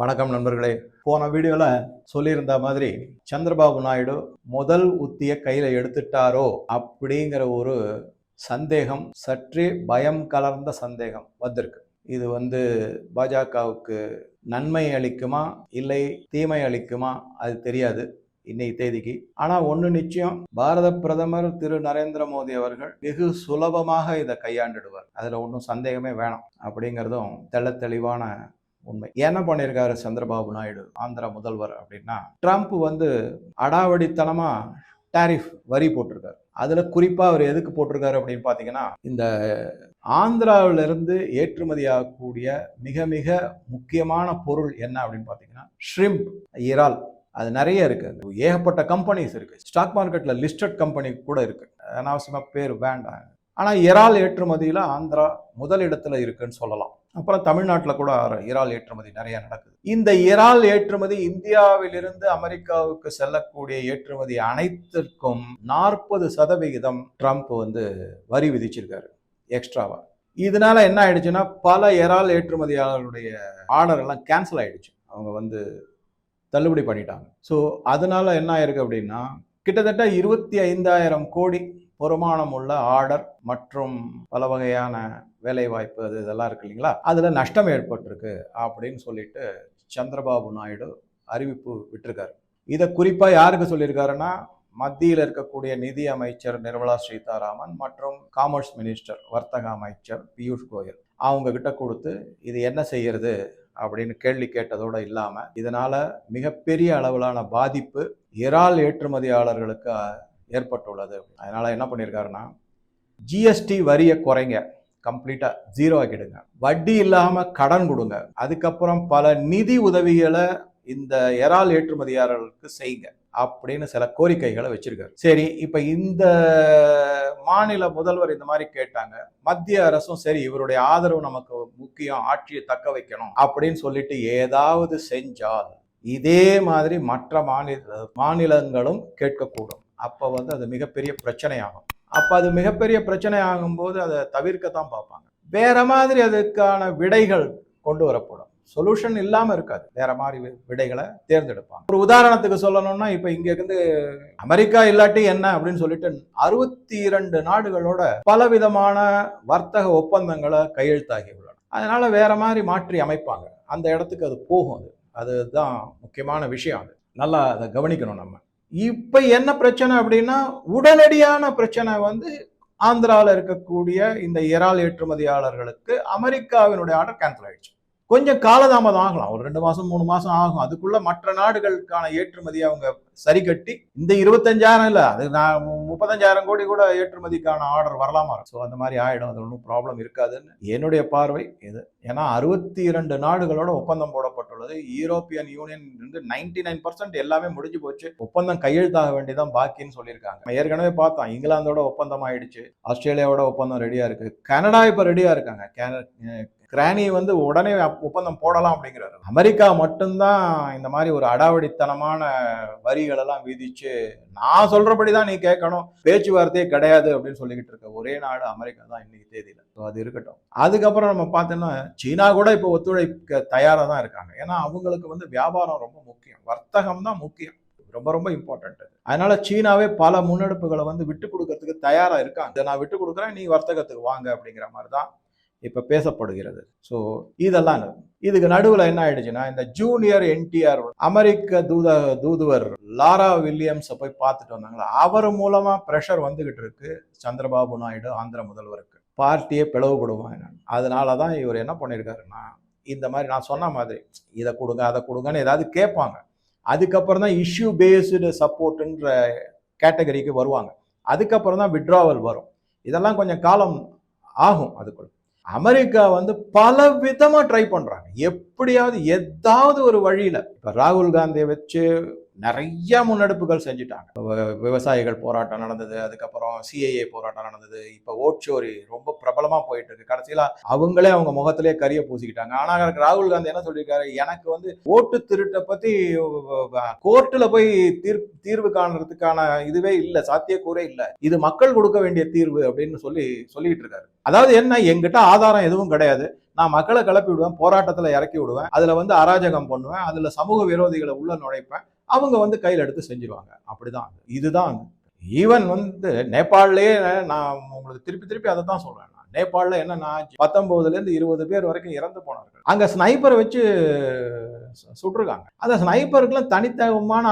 வணக்கம் நண்பர்களே. போன வீடியோவில் சொல்லியிருந்த மாதிரி சந்திரபாபு நாயுடு முதல் உத்தியை கையில் எடுத்துட்டாரோ அப்படிங்கிற ஒரு சந்தேகம் சற்றே பயம் கலர்ந்த சந்தேகம் வந்திருக்கு. இது வந்து பாஜகவுக்கு நன்மை அளிக்குமா இல்லை தீமை அளிக்குமா அது தெரியாது இன்னைக்கு தேதிக்கு. ஆனால் ஒன்று நிச்சயம் பாரத பிரதமர் திரு நரேந்திர மோடி அவர்கள் வெகு சுலபமாக இதை கையாண்டுடுவார். அதில் ஒன்றும் சந்தேகமே வேணாம் அப்படிங்கிறதும் தெள்ள தெளிவான உண்மை. என்ன பண்ணியிருக்காரு சந்திரபாபு நாயுடு ஆந்திரா முதல்வர் அப்படின்னா ட்ரம்ப் வந்து அடாவடித்தனமாக டாரிஃப் வரி போட்டிருக்காரு. அதில் குறிப்பாக அவர் எதுக்கு போட்டிருக்காரு அப்படின்னு பார்த்தீங்கன்னா இந்த ஆந்திராவிலிருந்து ஏற்றுமதி ஆகக்கூடிய மிக மிக முக்கியமான பொருள் என்ன அப்படின்னு பார்த்தீங்கன்னா ஷ்ரிம்ப் இறால். அது நிறைய இருக்குது ஏகப்பட்ட கம்பெனிஸ் இருக்குது ஸ்டாக் மார்க்கெட்டில் லிஸ்டட் கம்பெனி கூட இருக்குது அனாவசியமாக பேர் வேண்டாம். ஆனால் இறால் ஏற்றுமதியில் ஆந்திரா முதல் இருக்குன்னு சொல்லலாம். அப்புறம் தமிழ்நாட்டில் கூட இறால் ஏற்றுமதி நிறைய நடக்குது. இந்த இறால் ஏற்றுமதி இந்தியாவிலிருந்து அமெரிக்காவுக்கு செல்லக்கூடிய ஏற்றுமதி அனைத்திற்கும் நாற்பது சதவிகிதம் ட்ரம்ப் வந்து வரி விதிச்சிருக்காரு எக்ஸ்ட்ராவா. இதனால என்ன ஆயிடுச்சுன்னா பல இறால் ஏற்றுமதியாளர்களுடைய ஆர்டர் எல்லாம் கேன்சல் ஆயிடுச்சு. அவங்க வந்து தள்ளுபடி பண்ணிட்டாங்க. ஸோ அதனால என்ன ஆயிருக்கு அப்படின்னா கிட்டத்தட்ட இருபத்தி ஐந்தாயிரம் கோடி வருமானம் உள்ள ஆர்டர் மற்றும் பல வகையான வேலைவாய்ப்பு அது இதெல்லாம் இருக்கு இல்லைங்களா? அதில் நஷ்டம் ஏற்பட்டிருக்கு அப்படின்னு சொல்லிட்டு சந்திரபாபு நாயுடு அறிவிப்பு விட்டுருக்காரு. இதை குறிப்பாக யாருக்கு சொல்லியிருக்காருன்னா மத்தியில் இருக்கக்கூடிய நிதி அமைச்சர் நிர்மலா சீதாராமன் மற்றும் காமர்ஸ் மினிஸ்டர் வர்த்தக அமைச்சர் பியூஷ் கோயல். அவங்க கிட்ட கொடுத்து இது என்ன செய்யறது அப்படின்னு கேள்வி கேட்டதோடு இல்லாமல் இதனால் மிகப்பெரிய அளவிலான பாதிப்பு இறால் ஏற்றுமதியாளர்களுக்கு ஏற்பட்டுள்ளது. அதனால் என்ன பண்ணியிருக்காருன்னா ஜிஎஸ்டி வரியை குறைங்க. கம்ப்ளீட்டாக ஜீரோ ஆக்கிடுங்க. வட்டி இல்லாமல் கடன் கொடுங்க. அதுக்கப்புறம் பல நிதி உதவிகளை இந்த இறால் ஏற்றுமதியாளர்களுக்கு செய்யுங்க அப்படின்னு சில கோரிக்கைகளை வச்சிருக்காரு. சரி இப்போ இந்த மாநில முதல்வர் இந்த மாதிரி கேட்டாங்க. மத்திய அரசும் சரி இவருடைய ஆதரவு நமக்கு முக்கியம் ஆட்சியை தக்க வைக்கணும் அப்படின்னு சொல்லிட்டு ஏதாவது செஞ்சால் இதே மாதிரி மற்ற மாநில மாநிலங்களும் கேட்கக்கூடும். அப்போ வந்து அது மிகப்பெரிய பிரச்சனையாகும். அப்போ அது மிகப்பெரிய பிரச்சனை ஆகும்போது அதை தவிர்க்கத்தான் பார்ப்பாங்க. வேற மாதிரி அதுக்கான விடைகள் கொண்டு வரப்படும். சொல்யூஷன் இல்லாமல் இருக்காது. வேற மாதிரி விடைகளை தேர்ந்தெடுப்பாங்க. ஒரு உதாரணத்துக்கு சொல்லணும்னா இப்போ இங்கேருந்து அமெரிக்கா இல்லாட்டி என்ன அப்படின்னு சொல்லிட்டு அறுபத்தி இரண்டு நாடுகளோட பலவிதமான வர்த்தக ஒப்பந்தங்களை கையெழுத்தாகி உள்ளன. அதனால வேற மாதிரி மாற்றி அமைப்பாங்க. அந்த இடத்துக்கு அது போகும் அது. அதுதான் முக்கியமான விஷயம் அது. நல்லா அதை கவனிக்கணும் நம்ம. இப்ப என்ன பிரச்சனை அப்படின்னா உடனடியான பிரச்சனை வந்து ஆந்திராவில் இருக்கக்கூடிய இந்த இறால் ஏற்றுமதியாளர்களுக்கு அமெரிக்காவினுடைய ஆர்டர் கேன்சல் ஆயிடுச்சு. கொஞ்சம் காலதாமதம் ஆகலாம். ஒரு ரெண்டு மாசம் மூணு மாசம் ஆகும். அதுக்குள்ள மற்ற நாடுகளுக்கான ஏற்றுமதி அவங்க சரி கட்டி இந்த இருபத்தஞ்சாயிரம் இல்லை அது நான் முப்பத்தஞ்சாயிரம் கோடி கூட ஏற்றுமதிக்கான ஆர்டர் வரலாமா? ஸோ அந்த மாதிரி ஆயிடும். அது ஒன்றும் ப்ராப்ளம் இருக்காதுன்னு என்னுடைய பார்வை இது. ஏன்னா அறுபத்தி இரண்டு நாடுகளோட ஒப்பந்தம் போடப்பட்டுள்ளது. யூரோப்பியன் யூனியன் வந்து நைன்டி நைன் பர்சன்ட் எல்லாமே முடிஞ்சு போச்சு. ஒப்பந்தம் கையெழுத்தாக வேண்டியதான் பாக்கின்னு சொல்லியிருக்காங்க. ஏற்கனவே பார்த்தோம். இங்கிலாந்தோட ஒப்பந்தம் ஆயிடுச்சு. ஆஸ்திரேலியாவோட ஒப்பந்தம் ரெடியா இருக்கு. கனடா இப்போ ரெடியா இருக்காங்க. கிரானி வந்து உடனே ஒப்பந்தம் போடலாம் அப்படிங்கிறாரு. அமெரிக்கா மட்டும்தான் இந்த மாதிரி ஒரு அடாவடித்தனமான வரிகள் எல்லாம் விதிச்சு நான் சொல்றபடி தான் நீ கேட்கணும் பேச்சுவார்த்தையே கிடையாது அப்படின்னு சொல்லிக்கிட்டு இருக்க ஒரே நாடு அமெரிக்கா தான் இன்னைக்கு தேதியில. ஸோ அது இருக்கட்டும். அதுக்கப்புறம் நம்ம பார்த்தோம்னா சீனா கூட இப்போ ஒத்துழைக்க தயாராக தான் இருக்காங்க. ஏன்னா அவங்களுக்கு வந்து வியாபாரம் ரொம்ப முக்கியம். வர்த்தகம் தான் முக்கியம். ரொம்ப ரொம்ப இம்பார்ட்டன்ட் அதனால சீனாவே பல முன்னெடுப்புகளை வந்து விட்டு கொடுக்கறதுக்கு தயாரா இருக்காங்க. இதை நான் விட்டு கொடுக்குறேன் நீ வர்த்தகத்துக்கு வாங்க அப்படிங்கிற மாதிரி தான் இப்போ பேசப்படுகிறது. ஸோ இதெல்லாம் இதுக்கு நடுவில் என்ன ஆயிடுச்சுன்னா இந்த ஜூனியர் என்டிஆர் அமெரிக்க தூத தூதுவர் லாரா வில்லியம்ஸை போய் பார்த்துட்டு வந்தாங்களா? அவர் மூலமாக ப்ரெஷர் வந்துகிட்டு இருக்கு. சந்திரபாபு நாயுடு ஆந்திர முதல்வருக்கு. பார்ட்டியே பிளவுபடுவான் அதனால தான் இவர் என்ன பண்ணியிருக்காருன்னா இந்த மாதிரி நான் சொன்ன மாதிரி இதை கொடுங்க அதை கொடுங்கன்னு ஏதாவது கேட்பாங்க. அதுக்கப்புறம் தான் இஷ்யூ பேஸ்டு சப்போர்ட்டுன்ற கேட்டகரிக்கு வருவாங்க. அதுக்கப்புறம் தான் விட்ராவல் வரும். இதெல்லாம் கொஞ்சம் காலம் ஆகும் அதுக்குள்ள. அமெரிக்கா வந்து பல விதமாக ட்ரை பண்ணுறாங்க எப்படியாவது ஏதாவது ஒரு வழியில் இப்போ ராகுல் காந்தியை வச்சு நிறைய முன்னெடுப்புகள் செஞ்சுட்டாங்க. விவசாயிகள் போராட்டம் நடந்தது அதுக்கப்புறம் சிஏஏ போராட்டம் நடந்தது. இப்போ ஓட்சோரி ரொம்ப பிரபலமா போயிட்டு இருக்கு கடைசியில அவங்களே அவங்க முகத்திலே கரிய பூசிக்கிட்டாங்க. ஆனா ராகுல் காந்தி என்ன சொல்லியிருக்காரு? எனக்கு வந்து ஓட்டு திருட்டை பத்தி கோர்ட்டுல போய் தீர் தீர்வு காணுறதுக்கான இதுவே இல்ல சாத்தியக்கூறே இல்ல. இது மக்கள் கொடுக்க வேண்டிய தீர்வு அப்படின்னு சொல்லி சொல்லிட்டு இருக்காரு. அதாவது என்ன? எங்கிட்ட ஆதாரம் எதுவும் கிடையாது. நான் மக்களை கிளப்பி விடுவேன் போராட்டத்தில் இறக்கி விடுவேன் அதில் வந்து அராஜகம் பண்ணுவேன் அதில் சமூக விரோதிகளை உள்ள நுழைப்பேன். அவங்க வந்து கையில் எடுத்து செஞ்சிருவாங்க. அப்படிதான். இதுதான். ஈவன் வந்து நேபாளிலேயே நான் உங்களுக்கு திருப்பி திருப்பி அதை தான் சொல்றேன் நான். நேபாளில் என்னன்னா பத்தொன்பதுல இருந்து இருபது பேர் வரைக்கும் இறந்து போனார்கள். அங்க ஸ்னைப்பரை வச்சு சுட்டிருக்காங்க அந்த ஸ்னைப்பருக்குலாம் தனித்தகமான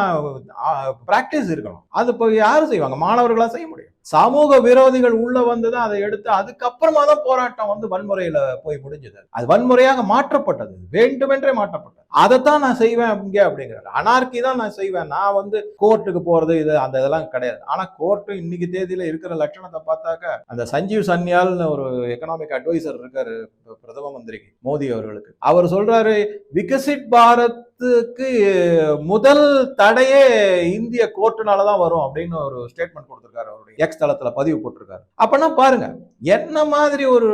பிராக்டிஸ் இருக்கணும். அது இப்போ யாரும் செய்வாங்க? மாணவர்களா செய்ய முடியும். சமூக விரோதிகள் உள்ள வந்து அதை எடுத்து அதுக்கப்புறமா தான் போராட்டம் வந்து வன்முறையில போய் முடிஞ்சது. அது வன்முறையாக மாற்றப்பட்டது. வேண்டுமென்றே மாற்றப்பட்டது. அதைத்தான் நான் செய்வேன் இங்கே அப்படிங்கிறாரு. அனார்கி தான் நான் செய்வேன். நான் வந்து கோர்ட்டுக்கு போறது இது அந்த இதெல்லாம் கிடையாது. ஆனா கோர்ட்டு இன்னைக்கு தேதியில இருக்கிற லட்சணத்தை பார்த்தாக்க அந்த சஞ்சீவ் சன்யால்னு ஒரு எக்கனாமிக் அட்வைசர் இருக்காரு பிரதம மந்திரிக்கு மோடி அவர்களுக்கு. அவர் சொல்றாரு விகசித் பாரத்துக்கு முதல் தடையே இந்திய கோர்ட்டுனால தான் வரும் அப்படின்னு ஒரு ஸ்டேட்மெண்ட் கொடுத்திருக்காரு. அவருடைய எக்ஸ் தளத்துல பதிவு போட்டிருக்காரு. அப்பனா பாருங்க என்ன மாதிரி ஒரு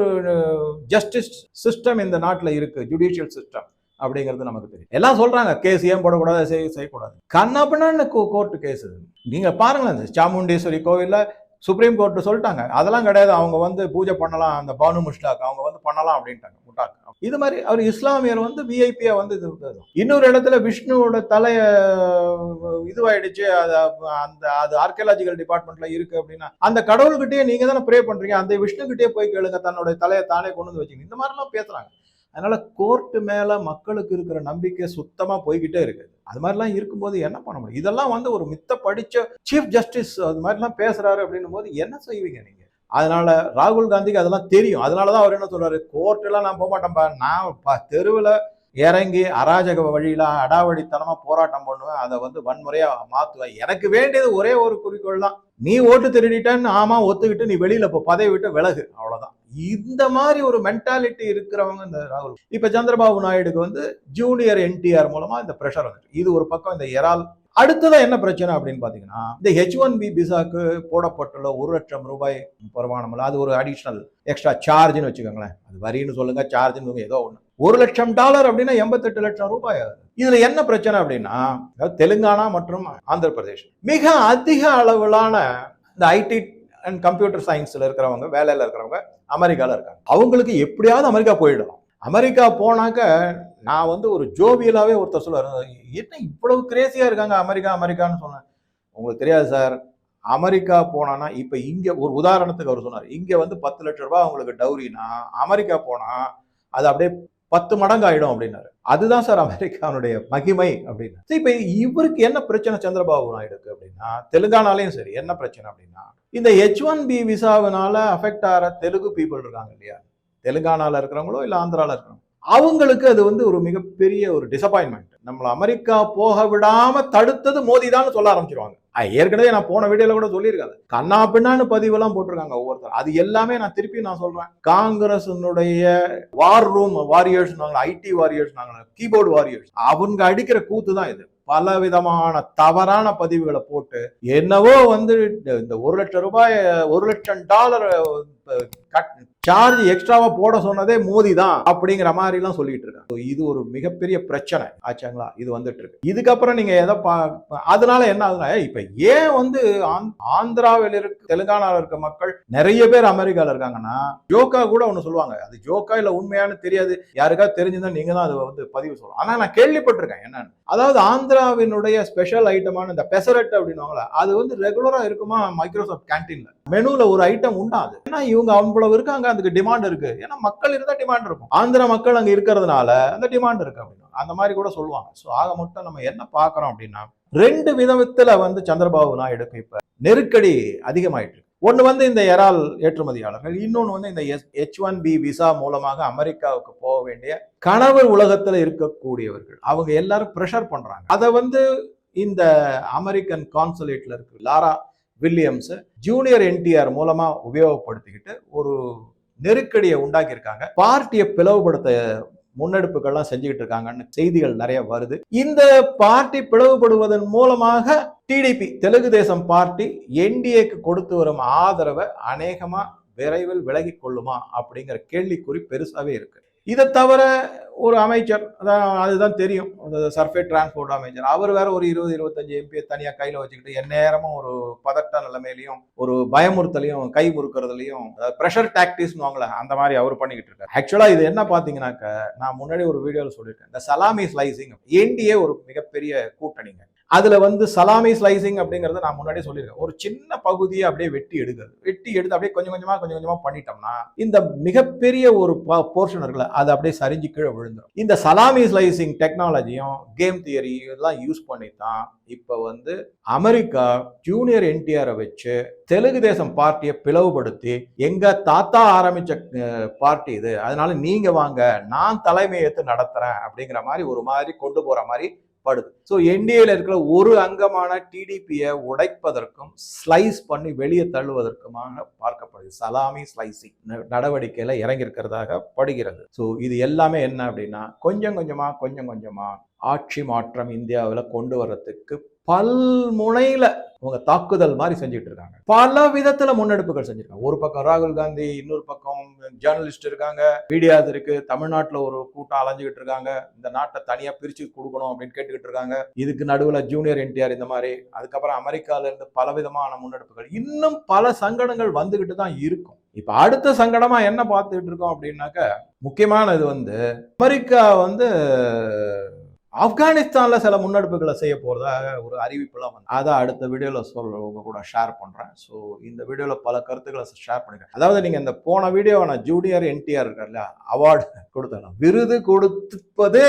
ஜஸ்டிஸ் சிஸ்டம் இந்த நாட்டுல இருக்கு? ஜுடிஷியல் சிஸ்டம் அப்படிங்கிறது நமக்கு தெரியும். எல்லாம் சொல்றாங்க கேஸ் ஏன் போடக்கூடாது செய்ய செய்யக்கூடாது. கண்ணாப்பண்ணு கோர்ட்டு கேஸ் நீங்க பாருங்களேன் இந்த சாமுண்டீஸ்வரி கோவில்ல சுப்ரீம் கோர்ட் சொல்லிட்டாங்க. அதெல்லாம் கிடையாது. அவங்க வந்து பூஜை பண்ணலாம் அந்த பானு முஷ்டாக் அவங்க வந்து பண்ணலாம் அப்படின்ட்டாங்க. முட்டாக் இது மாதிரி அவர் இஸ்லாமியர் வந்து விஐபியா வந்து இது இன்னொரு இடத்துல விஷ்ணுவோட தலைய இதுவாயிடுச்சு. அது அந்த அது ஆர்கியலாஜிக்கல் டிபார்ட்மெண்ட்ல இருக்கு அப்படின்னா அந்த கடவுள்கிட்டயே நீங்க தானே ப்ரே பண்றீங்க. அந்த விஷ்ணுகிட்டயே போய் கேளுங்க. தன்னுடைய தலையை தானே கொண்டு வந்து வச்சுங்க இந்த மாதிரிலாம் பேசுறாங்க. அதனால கோர்ட்டு மேல மக்களுக்கு இருக்கிற நம்பிக்கை சுத்தமா போய்கிட்டே இருக்கு. அது மாதிரிலாம் இருக்கும்போது என்ன பண்ண முடியும்? இதெல்லாம் வந்து ஒரு மித்த படிச்ச சீஃப் ஜஸ்டிஸ் அது மாதிரிலாம் பேசுறாரு அப்படின்னும் போது என்ன செய்வீங்க நீங்க? அதனால ராகுல் காந்திக்கு அதெல்லாம் தெரியும். அதனால தான் அவர் என்ன சொல்றாரு? கோர்ட்டெல்லாம் நான் போக மாட்டேன்பா நான் தெருவில் இறங்கி அராஜக வழியில அடாவடித்தனமா போராட்டம் பண்ணுவேன். அதை வந்து வன்முறையா மாத்துவேன். எனக்கு வேண்டியது ஒரே ஒரு குறிக்கோள் தான். நீ ஓட்டு திருடிட்டன்னு ஆமா ஒத்துக்கிட்டு நீ வெளியில இப்போ பதவி விட்டு விலகு. அவ்வளவுதான். இந்த மாதிரி ஒரு மென்டாலிட்டி இருக்கிறவங்க இந்த ராகுல். இப்ப சந்திரபாபு நாயுடுக்கு வந்து ஜூனியர் என்டிஆர் மூலமா இந்த ப்ரெஷர் வந்துட்டு இது ஒரு பக்கம் இந்த எரால் அடுத்ததான் என்ன பிரச்சனை அப்படின்னு பார்த்தீங்கன்னா இந்த ஹெச் ஒன் பி விசாக்கு போடப்பட்டுள்ள ஒரு லட்சம் ரூபாய் பரவானமில்ல அது ஒரு அடிஷ்னல் எக்ஸ்ட்ரா சார்ஜ்னு வச்சுக்கோங்களேன். அது வரின்னு சொல்லுங்க சார்ஜ்னு சொல்லுங்க ஏதோ ஒன்று ஒரு லட்சம் டாலர் அப்படின்னா எண்பத்தெட்டு லட்சம் ரூபாய் இதுல என்ன பிரச்சனை அப்படின்னா அதாவது தெலுங்கானா மற்றும் ஆந்திர பிரதேஷ் மிக அதிக அளவிலான இந்த ஐடி அண்ட் கம்ப்யூட்டர் சயின்ஸ்ல இருக்கிறவங்க வேலையில இருக்கிறவங்க அமெரிக்கால இருக்காங்க. அவங்களுக்கு எப்படியாவது அமெரிக்கா போயிடலாம் அமெரிக்கா போனாக்க நான் வந்து ஒரு ஜோவியலாகவே ஒருத்தர் சொல்லுவார். என்ன இவ்வளவு கிரேசியாக இருக்காங்க அமெரிக்கா அமெரிக்கான்னு சொன்னேன். உங்களுக்கு தெரியாது சார். அமெரிக்கா போனான்னா இப்போ இங்கே ஒரு உதாரணத்துக்கு அவர் சொன்னார். இங்கே வந்து பத்து லட்ச ரூபா அவங்களுக்கு டவுரினா அமெரிக்கா போனால் அது அப்படியே பத்து மடங்கு ஆகிடும் அப்படின்னாரு. அதுதான் சார் அமெரிக்கானுடைய மகிமை அப்படின்னு. சரி, இப்போ இவருக்கு என்ன பிரச்சனை சந்திரபாபு நாயுடுக்கு அப்படின்னா தெலுங்கானாலையும் சரி என்ன பிரச்சனை அப்படின்னா இந்த ஹெச் ஒன் பி விசாவினால அஃபெக்ட் ஆகிற தெலுங்கு பீப்புள் இருக்காங்க இல்லையா? தெலுங்கானாவில் இருக்கிறவங்களோ இல்லை ஆந்திராவில் இருக்கிறவங்க அவங்களுக்கு அது வந்து ஒரு மிகப்பெரிய ஒரு டிசப்பாயின்மெண்ட் நம்மளை அமெரிக்கா போக விடாம தடுத்தது மோதி தான் சொல்ல ஆரம்பிச்சிருவாங்க. ஏற்கனவே நான் போன வீடியோல கூட சொல்லியிருக்காது கண்ணா பின்னான்னு பதிவெல்லாம் போட்டிருக்காங்க ஒவ்வொருத்தர் அது எல்லாமே நான் திருப்பி நான் சொல்றேன். காங்கிரஸினுடைய war room warriors IT warriors keyboard warriors அவங்க அடிக்கிற கூத்து தான் இது. பல விதமான தவறான பதிவுகளை போட்டு என்னவோ வந்து இந்த ஒரு லட்சம் ரூபாய் ஒரு லட்சம் டாலர் சார்ஜ் எக்ஸ்ட்ராவா போட சொன்னதே மோதி தான் அப்படிங்கிற மாதிரி எல்லாம் சொல்லிட்டு இருக்காங்க. இது ஒரு மிகப்பெரிய பிரச்சனை. ஆச்சுங்களா? இது வந்துட்டு இருக்கு இதுக்கப்புறம் நீங்க எதை பா அதனால என்ன ஆகுதுன்னா இப்ப ஏன் வந்து ஆந்- ஆந்திராவில் இருக்க தெலுங்கானாவில் இருக்க மக்கள் நிறைய பேர் அமெரிக்கால இருக்காங்கன்னா ஜோக்கா கூட ஒண்ணு சொல்லுவாங்க. அது ஜோக்கா இல்ல உண்மையானு தெரியாது. யாருக்காவது தெரிஞ்சுதான் நீங்க தான் அதை வந்து பதிவு சொல்லலாம் ஆனா நான் கேள்விப்பட்டிருக்கேன் என்னன்னு. அதாவது ஆந்திராவினுடைய ஸ்பெஷல் ஐட்டமான இந்த பெசரட் அப்படின்னுவாங்களா அது வந்து ரெகுலரா இருக்குமா மைக்ரோசாஃப்ட் கேன்டீன்ல மெனுல ஒரு ஐட்டம் உண்டாது ஏன்னா இவங்க அவ்வளவு இருக்காங்க. அதுக்கு டிமாண்ட் இருக்கு. ஏன்னா மக்கள் இருந்தா டிமாண்ட் இருக்கும். ஆந்திரா மக்கள் அங்க இருக்கிறதுனால அந்த டிமாண்ட் இருக்கு அப்படின்னு. அந்த மாதிரி கூட சொல்லுவாங்க. ஸோ ஆக மொத்தம் நம்ம என்ன பார்க்குறோம் அப்படின்னா ரெண்டு விதத்துல வந்து சந்திரபாபு நாயுடுக்கு இப்ப நெருக்கடி அதிகமாயிட்டு இருக்கு. ஒன்று வந்து இந்த எறால் ஏற்றுமதியாளர்கள் இன்னொன்று வந்து இந்த எச் ஒன் பி விசா மூலமாக அமெரிக்காவுக்கு போக வேண்டிய கனவு உலகத்தில் இருக்கக்கூடியவர்கள். அவங்க எல்லாரும் ப்ரெஷர் பண்ணுறாங்க அதை வந்து இந்த அமெரிக்கன் கான்சுலேட்டில் இருக்கு லாரா வில்லியம்ஸ் ஜூனியர் என்டிஆர் மூலமாக உபயோகப்படுத்திக்கிட்டு ஒரு நெருக்கடியை உண்டாக்கியிருக்காங்க. பார்ட்டியை பிளவுபடுத்த முன்னெடுப்புகள்லாம் செஞ்சுக்கிட்டு இருக்காங்கன்னு செய்திகள் நிறைய வருது. இந்த பார்ட்டி பிளவுபடுவதன் மூலமாக டிடிபி தெலுங்கு தேசம் பார்ட்டி என்டிஏக்கு கொடுத்து வரும் ஆதரவை அநேகமா விரைவில் விலகி கொள்ளுமா அப்படிங்கிற கேள்விக்குறி பெருசாவே இருக்கு. இதை தவிர ஒரு அமைச்சர் அதான் அதுதான் தெரியும். அந்த சர்ஃபே டிரான்ஸ்போர்ட் அமைச்சர். அவர் வேற ஒரு இருபது இருபத்தஞ்சு எம்பியை தனியாக கையில் வச்சுக்கிட்டு எந்நேரமும் ஒரு பதட்ட நிலைமையிலையும் ஒரு பயமுறுத்தலையும் கை முறுக்கிறதுலையும் ப்ரெஷர் டாக்டிஸ்னு வாங்கல அந்த மாதிரி அவர் பண்ணிக்கிட்டு இருக்காரு. ஆக்சுவலாக இது என்ன பார்த்தீங்கன்னாக்க நான் முன்னாடி ஒரு வீடியோவில் சொல்லியிருக்கேன். இந்த சலாமி ஸ்லைசிங் என்டிஏ ஒரு மிகப்பெரிய கூட்டணிங்க. அதில் வந்து சலாமி ஸ்லைசிங் அப்படிங்கிறத நான் முன்னாடி சொல்லியிருக்கேன். ஒரு சின்ன பகுதியை அப்படியே வெட்டி எடுக்கிறது வெட்டி எடுத்து அப்படியே கொஞ்சம் கொஞ்சமாக கொஞ்சம் கொஞ்சமாக பண்ணிட்டோம்னா இந்த மிகப்பெரிய ஒரு போர்ஷன் இருக்குல்ல அது அப்படியே சரிஞ்சு கீழே விழுந்துடும் இந்த சலாமி ஸ்லைசிங் டெக்னாலஜியும் கேம் தியரி இதெல்லாம் யூஸ் பண்ணி தான் இப்போ வந்து அமெரிக்கா ஜூனியர் என்டிஆரை வச்சு தெலுங்கு தேசம் பார்ட்டியை பிளவுபடுத்தி எங்க தாத்தா ஆரம்பிச்ச பார்ட்டி இது. அதனால நீங்க வாங்க நான் தலைமையை எடுத்து நடத்துறேன் அப்படிங்கிற மாதிரி ஒரு மாதிரி கொண்டு போற மாதிரி படுது. ஸோ என்டிஏல இருக்கிற ஒரு அங்கமான டிடிபியை உடைப்பதற்கும் ஸ்லைஸ் பண்ணி வெளியே தள்ளுவதற்குமாக பார்க்கப்படுது. சலாமி ஸ்லைசிங் நடவடிக்கையில இறங்கியிருக்கிறதாக படுகிறது. ஸோ இது எல்லாமே என்ன அப்படின்னா கொஞ்சம் கொஞ்சமா கொஞ்சம் கொஞ்சமா ஆட்சி மாற்றம் இந்தியாவில் கொண்டு வர்றதுக்கு பல்முனையில அவங்க தாக்குதல் மாதிரி செஞ்சுட்டு இருக்காங்க. பல விதத்துல முன்னெடுப்புகள் செஞ்சிருக்காங்க. ஒரு பக்கம் ராகுல் காந்தி இன்னொரு பக்கம் ஜேர்னலிஸ்ட் இருக்காங்க. மீடியாஸ் இருக்கு. தமிழ்நாட்டுல ஒரு கூட்டம் அலைஞ்சுக்கிட்டு இருக்காங்க. இந்த நாட்டை தனியா பிரிச்சு கொடுக்கணும் அப்படின்னு கேட்டுக்கிட்டு இருக்காங்க. இதுக்கு நடுவுல ஜூனியர் என்டிஆர் இந்த மாதிரி. அதுக்கப்புறம் அமெரிக்கால இருந்து பல விதமான முன்னெடுப்புகள். இன்னும் பல சங்கடங்கள் வந்துகிட்டு தான் இருக்கும். இப்ப அடுத்த சங்கடமா என்ன பார்த்துட்டு இருக்கோம் அப்படின்னாக்க முக்கியமானது வந்து அமெரிக்கா வந்து ஆப்கானிஸ்தான்ல சில முன்னெடுப்புகளை செய்ய போறதாக ஒரு அறிவிப்புலாம் வந்து அதை அடுத்த வீடியோல சொல்ற உங்க கூட ஷேர் பண்றேன். ஸோ இந்த வீடியோல பல கருத்துக்களை ஷேர் பண்ணிக்கிறேன் அதாவது நீங்க இந்த போன வீடியோ நான் ஜூனியர் என்டிஆர் இருக்கார்ல அவார்டு கொடுத்தேன். விருது கொடுப்பதே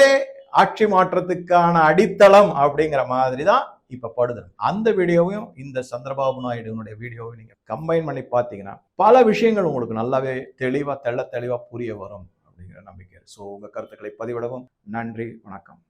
ஆட்சி மாற்றத்துக்கான அடித்தளம் அப்படிங்கிற மாதிரி தான் இப்ப படுது. அந்த வீடியோவையும் இந்த சந்திரபாபு நாயுடுனுடைய வீடியோவையும் நீங்க கம்பைன் பண்ணி பார்த்தீங்கன்னா பல விஷயங்கள் உங்களுக்கு நல்லாவே தெளிவா தெள்ள தெளிவா புரிய வரும் அப்படிங்கிற நம்பிக்கை. ஸோ உங்க கருத்துக்களை பதிவிடவும் நன்றி வணக்கம்.